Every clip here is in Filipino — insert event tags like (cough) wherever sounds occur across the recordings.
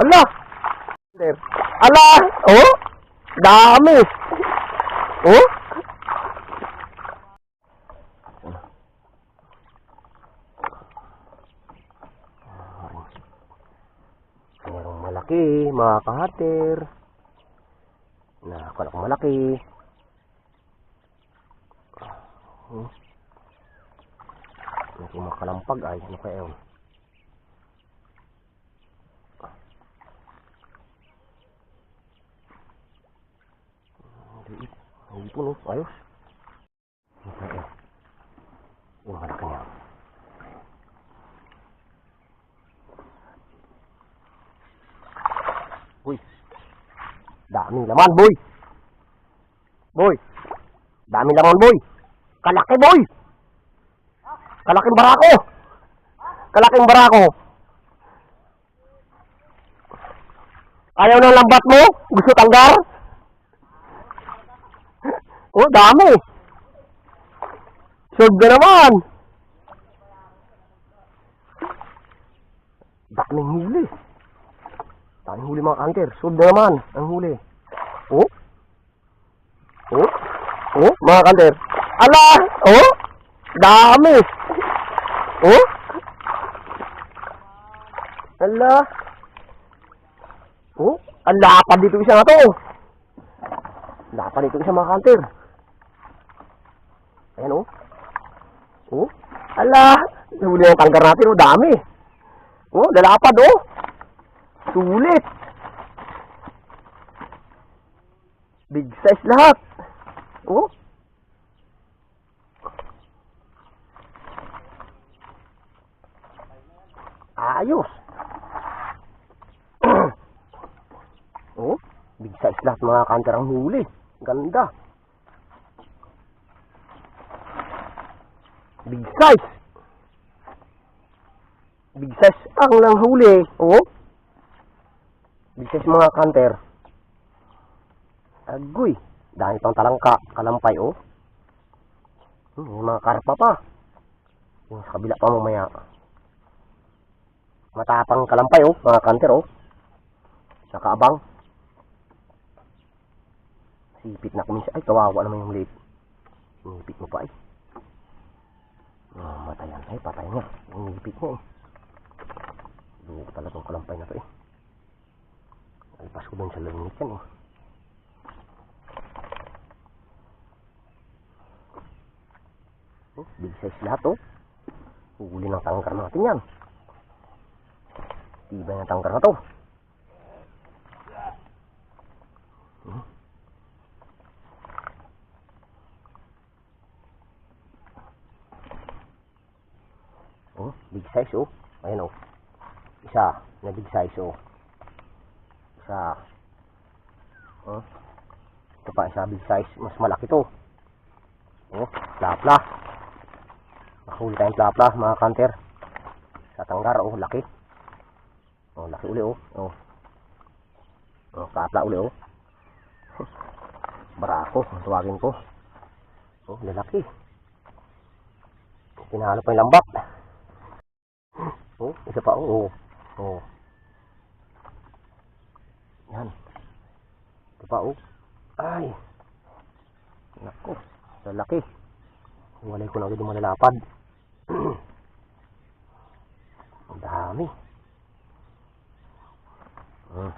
Ala! Ala! Oh! Dami! Oh! Merong malaki, mga kahater. Nakakalak malaki. Hmm. Medyo makalampag ay. Ano kaya yun? Hindi. Hindi po no. Ayos. Yung malaki niya. Uy. Daming laman, boy. Boy. Daming laman, boy. Kalaki, boy. Kalaking barako. Kalaking barako. Ayaw ng lambat mo? Gusto tanggar? Oh, dami. Na naman. Daming huli. Daming huli mga. Sug na naman ang huli. Oh? Oh? Oh, mga kanter. Ala! Oh? Dami! Oh? Ala! Oh? Ang lapad dito isa na to. Lapad dito isa mga kanter. Ayan oh. Oh? Ala! Huli ang tanggar natin oh. Dami. Oh, lalapad oh. Sulit. Big size lahat. Oh. Ayos. (clears throat) oh, big size lahat mga kanter ang huli. Ganda. Big size. Big size ang lang huli. Oh. Big size mga kanter. Agoy. Dahil pang talangka, kalampay oh. Hmm, yung mga karpa pa. Yung sa kabila pa mamaya. Matapang kalampay oh, mga kanter oh. Nakaabang. Sipit na kuminsan. Ay, kawawa naman yung lip. Nipit mo pa ay. Oh, matayan. Ay, patay nga. Yung nipit niya eh. Dugo talaga itong kalampay na to eh. Alpas ko dun sa langit yan eh. Oh, big size lahat oh. Huli ng tangkar natin yan. Tibay ng tangkar na to. Hmm. Big size oh. Ayan oh. Isa na big size oh. Isa. Oh. Ito pa isa big size. Mas malaki to. Oh, plapla. Nakahuli tayong plapla mga kanter. Sa tanggar oh, laki. Oh, laki uli oh. Oh. Oh, plapla uli oh. (laughs) Barako, tawagin ko. Oh, lalaki. Tinalo pa yung lambat. Oh, isa pa oh. Oh. oh. Yan. Ito pa oh. Ay. Nako, lalaki. Walay ko na agad yung malalapad. (clears throat) Ang dami. Hmm.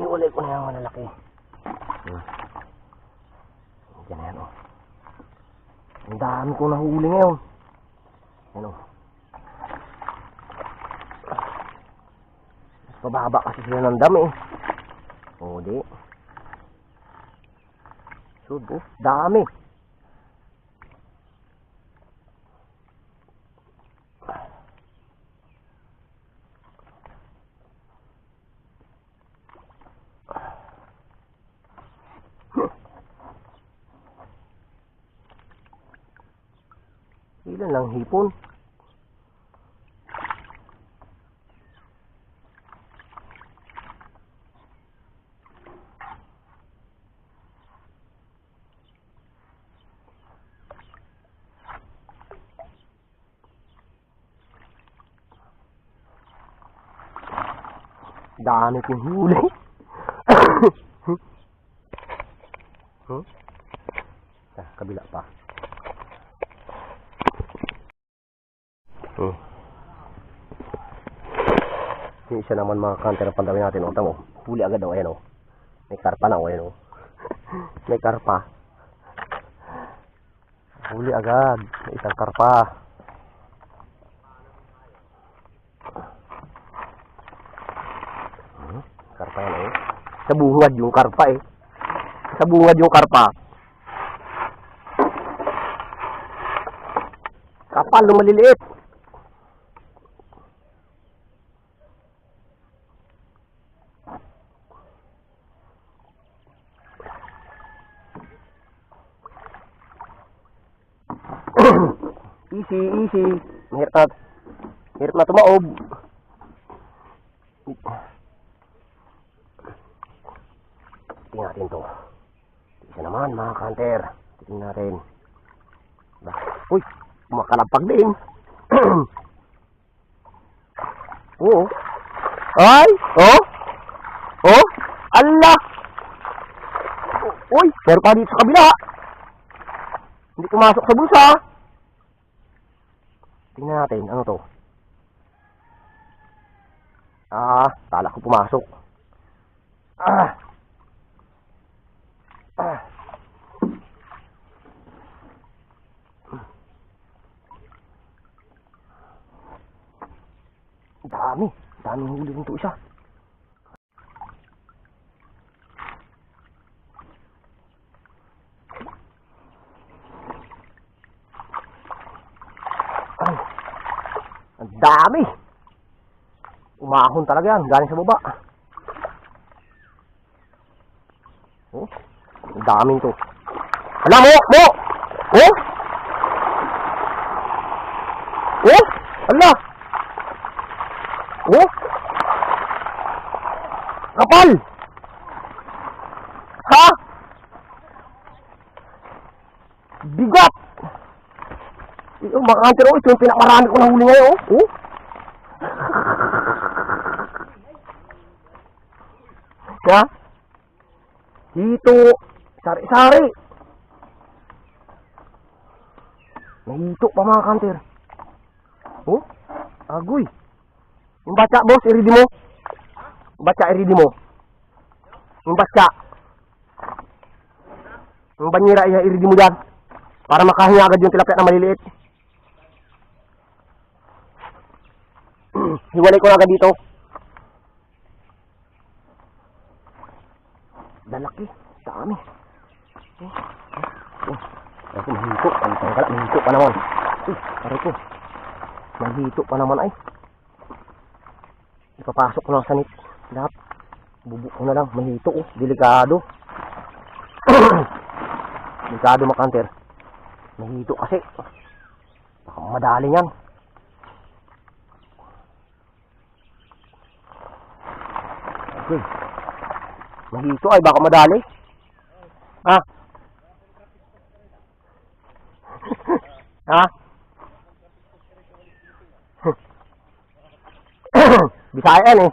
Iwalay ko na yung malalaki. Hmm. Diyan na yan oh. Ang dami kong nahuli ngayon. Ano? Mas pababa kasi sila ng dami eh. O, di. Sud. Dami. Ilan lang hipon? Dami kong huli. hmm? (coughs) Ah, kabila pa. Hmm. Yung naman mga counter ang pandawin natin. O, tamo. Huli agad o. Ayan o. May karpa na o. Ayan o. (laughs) May karpa. Huli agad. Isang karpa. Karpa yan eh. Sa bungad yung karpa eh. Sa bungad yung karpa. Kapal nung maliliit. easy, (coughs) easy. Mahirap na, mahirap na tumaob. Tingnan natin to. Isa naman, mga kanter. Tingnan natin. Uy, makalapag din. (clears throat) Oo. Ay, oh. Oh, Allah. Uy, meron pa dito sa kabila. Hindi pumasok sa bulsa. Tingnan natin, ano to? Ah, tala ko pumasok. Ah. Dami, daming huli nito isa. Ay, ang dami. Umahon talaga yan, galing sa baba. Oh, daming to. Hala mo, mo! Oh! Oh! Hala! Oh! Kapal! Ha? Bigat! Ito, mga kanter, oh, ito yung pinakamarami ko nahuli ngayon, oh. Ha? Dito, sari-sari. Nahito pa mga kanter. Oh? Agoy. Yung baca, boss, iridi mo. Baca, iridi mo. Yung baca. Yung banyera, iya, iridi mo dyan. Para makahinga agad yung tilapia na maliliit. (clears throat) Hiwalay ko na agad dito. Dalaki. Dami. Oh, oh. Ako mahito. Ang tangkala, mahito pa naman. Uy, aray ko. Mahito pa naman ay. Ipapasok ko lang sa nit. Lahat. Bubuk ko na lang. Mahito oh. Delikado. (coughs) Delikado makanter. Mahito kasi. Baka madali yan. Okay. Mahito ay baka madali. Ha? ha? (coughs) Bisaya yan eh.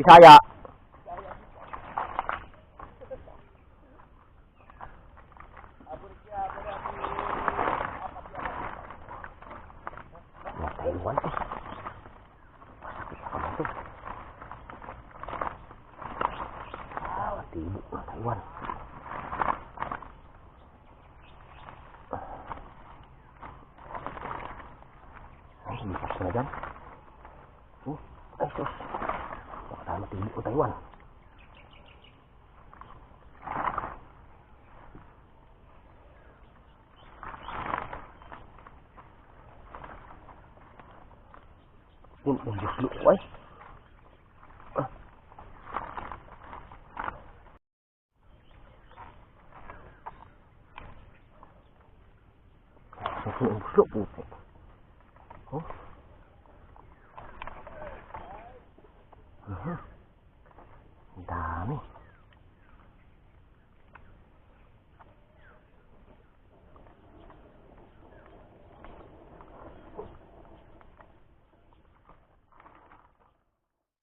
Bisaya. Mga Taiwan eh. Masakit sa kamay to. Ah, tibok ng Taiwan. Ay, lipas ko na dyan. Oh, ay, sus. Baka tayo matibok ng Taiwan. Yun, yung buslo ko ay. Ah. Ito yung buslo, puti. Oh. Mhm. Ang dami.